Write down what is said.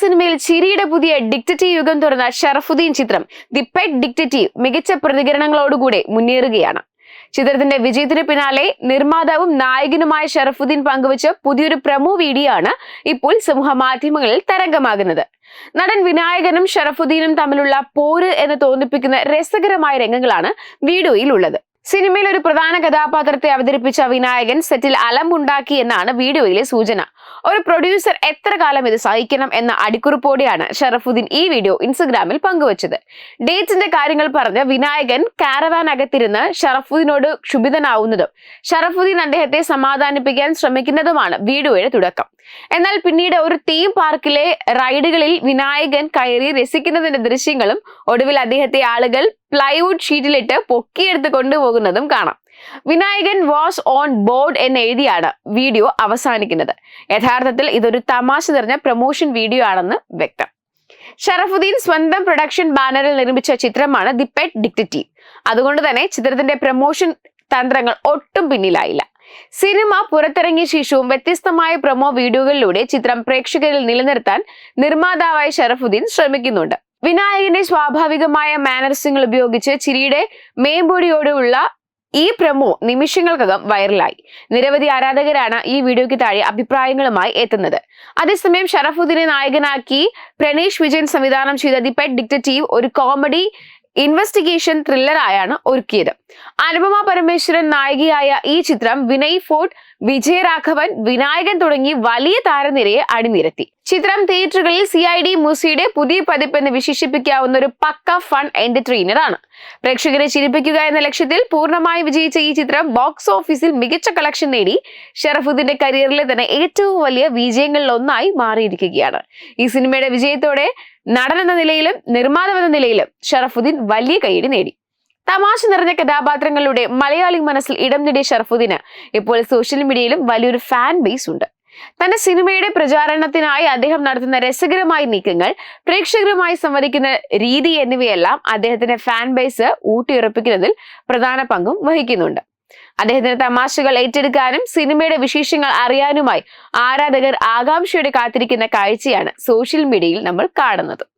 സിനിമയിൽ ചിരിയുടെ പുതിയ ഡിക്റ്റേറ്റീവ് യുഗം തുറന്ന ഷറഫുദ്ദീൻ ചിത്രം ദി പെറ്റ് ഡിക്റ്റേറ്റീവ് മികച്ച പ്രതികരണങ്ങളോടുകൂടെ മുന്നേറുകയാണ്. ചിത്രത്തിന്റെ വിജയത്തിന് പിന്നാലെ നിർമ്മാതാവും നായകനുമായ ഷറഫുദ്ദീൻ പങ്കുവച്ച പുതിയൊരു പ്രമോ വീഡിയോ ആണ് ഇപ്പോൾ സമൂഹ മാധ്യമങ്ങളിൽ തരംഗമാകുന്നത്. നടൻ വിനായകനും ഷറഫുദ്ദീനും തമ്മിലുള്ള പോര് എന്ന് തോന്നിപ്പിക്കുന്ന രസകരമായ രംഗങ്ങളാണ് വീഡിയോയിൽ ഉള്ളത് സിനിമയിൽ ഒരു പ്രധാന കഥാപാത്രത്തെ അവതരിപ്പിച്ച വിനായകൻ സെറ്റിൽ അലമ്പുണ്ടാക്കി എന്നാണ് വീഡിയോയിലെ സൂചന. ഒരു പ്രൊഡ്യൂസർ എത്ര കാലം ഇത് സഹിക്കണം എന്ന അടിക്കുറിപ്പോടെയാണ് ഷറഫുദ്ദീൻ ഈ വീഡിയോ ഇൻസ്റ്റഗ്രാമിൽ പങ്കുവച്ചത്. ഡേറ്റ്സിന്റെ കാര്യങ്ങൾ പറഞ്ഞ് വിനായകൻ കാരവാൻ അകത്തിരുന്ന് ഷറഫുദ്ദീനോട് ക്ഷുഭിതനാവുന്നതും ഷറഫുദ്ദീൻ അദ്ദേഹത്തെ സമാധാനിപ്പിക്കാൻ ശ്രമിക്കുന്നതുമാണ് വീഡിയോയുടെ തുടക്കം. എന്നാൽ പിന്നീട് ഒരു തീം പാർക്കിലെ റൈഡുകളിൽ വിനായകൻ കയറി രസിക്കുന്നതിന്റെ ദൃശ്യങ്ങളും ഒടുവിൽ അദ്ദേഹത്തെ ആളുകൾ പ്ലൈവുഡ് ഷീറ്റിലിട്ട് പൊക്കിയെടുത്ത് കൊണ്ടുപോകുന്നതും കാണാം. വിനായകൻ വാസ് ഓൺ ബോർഡ് എന്ന് എഴുതിയാണ് വീഡിയോ അവസാനിക്കുന്നത്. യഥാർത്ഥത്തിൽ ഇതൊരു തമാശ നിറഞ്ഞ പ്രൊമോഷൻ വീഡിയോ ആണെന്ന് വ്യക്തം. ഷറഫുദ്ദീൻ സ്വന്തം പ്രൊഡക്ഷൻ ബാനറിൽ നിർമ്മിച്ച ചിത്രമാണ് ദി പെറ്റ് ഡിക്റ്ററ്റീവ് അതുകൊണ്ട് തന്നെ ചിത്രത്തിന്റെ പ്രൊമോഷൻ തന്ത്രങ്ങൾ ഒട്ടും പിന്നിലായില്ല. സിനിമ പുറത്തിറങ്ങിയ ശേഷവും വ്യത്യസ്തമായ പ്രൊമോ വീഡിയോകളിലൂടെ ചിത്രം പ്രേക്ഷകരിൽ നിലനിർത്താൻ നിർമ്മാതാവായ ഷറഫുദ്ദീൻ ശ്രമിക്കുന്നുണ്ട്. വിനായകന്റെ സ്വാഭാവികമായ മാനർസിങ്ങൾ ഉപയോഗിച്ച് ചിരിയുടെ മേമ്പൊടിയോടുള്ള ഈ പ്രമോ നിമിഷങ്ങൾക്കകം വൈറലായി. നിരവധി ആരാധകരാണ് ഈ വീഡിയോയ്ക്ക് താഴെ അഭിപ്രായങ്ങളുമായി എത്തുന്നത്. അതേസമയം ഷറഫുദ്ദീനെ നായകനാക്കി പ്രണീഷ് വിജയൻ സംവിധാനം ചെയ്ത ദി പെറ്റ് ഡിക്റ്ററ്റീവ് ഒരു കോമഡി ഇൻവെസ്റ്റിഗേഷൻ ത്രില്ലറായാണ് ഒരുക്കിയത്. അനുപമ പരമേശ്വരൻ നായികയായ ഈ ചിത്രം വിനയ് ഫോർട്ട് വിജയരാഘവൻ വിനായകൻ തുടങ്ങി വലിയ താരനിരയെ അണിനിരത്തി. ചിത്രം തിയേറ്ററുകളിൽ സി ഐ ഡി മൂസിയുടെ പുതിയ പതിപ്പ് എന്ന് വിശേഷിപ്പിക്കാവുന്ന ഒരു പക്ക ഫൺ എന്റർടൈനർ ആണ്. പ്രേക്ഷകരെ ചിരിപ്പിക്കുക എന്ന ലക്ഷ്യത്തിൽ പൂർണമായി വിജയിച്ച ഈ ചിത്രം ബോക്സ് ഓഫീസിൽ മികച്ച കളക്ഷൻ നേടി. ഷറഫുദ്ദീന്റെ കരിയറിലെ തന്നെ ഏറ്റവും വലിയ വിജയങ്ങളിൽ ഒന്നായി മാറിയിരിക്കുകയാണ്. ഈ സിനിമയുടെ വിജയത്തോടെ നടൻ എന്ന നിലയിലും നിർമ്മാതാവ് എന്ന നിലയിലും ഷറഫുദ്ദീൻ വലിയ കൈയടി നേടി. തമാശ നിറഞ്ഞ കഥാപാത്രങ്ങളുടെ മലയാളി മനസ്സിൽ ഇടം നേടിയ ഷറഫുദ്ദീന് ഇപ്പോൾ സോഷ്യൽ മീഡിയയിലും വലിയൊരു ഫാൻ ബേസ് ഉണ്ട്. തന്റെ സിനിമയുടെ പ്രചാരണത്തിനായി അദ്ദേഹം നടത്തുന്ന രസകരമായ നീക്കങ്ങൾ പ്രേക്ഷകരുമായി സംവദിക്കുന്ന രീതി എന്നിവയെല്ലാം അദ്ദേഹത്തിന്റെ ഫാൻ ബേസ് ഊട്ടിയുറപ്പിക്കുന്നതിൽ പ്രധാന പങ്കും വഹിക്കുന്നുണ്ട്. അദ്ദേഹത്തിന്റെ തമാശകൾ ഏറ്റെടുക്കാനും സിനിമയുടെ വിശേഷങ്ങൾ അറിയാനുമായി ആരാധകർ ആകാംക്ഷയോടെ കാത്തിരിക്കുന്ന കാഴ്ചയാണ് സോഷ്യൽ മീഡിയയിൽ നമ്മൾ കാണുന്നത്.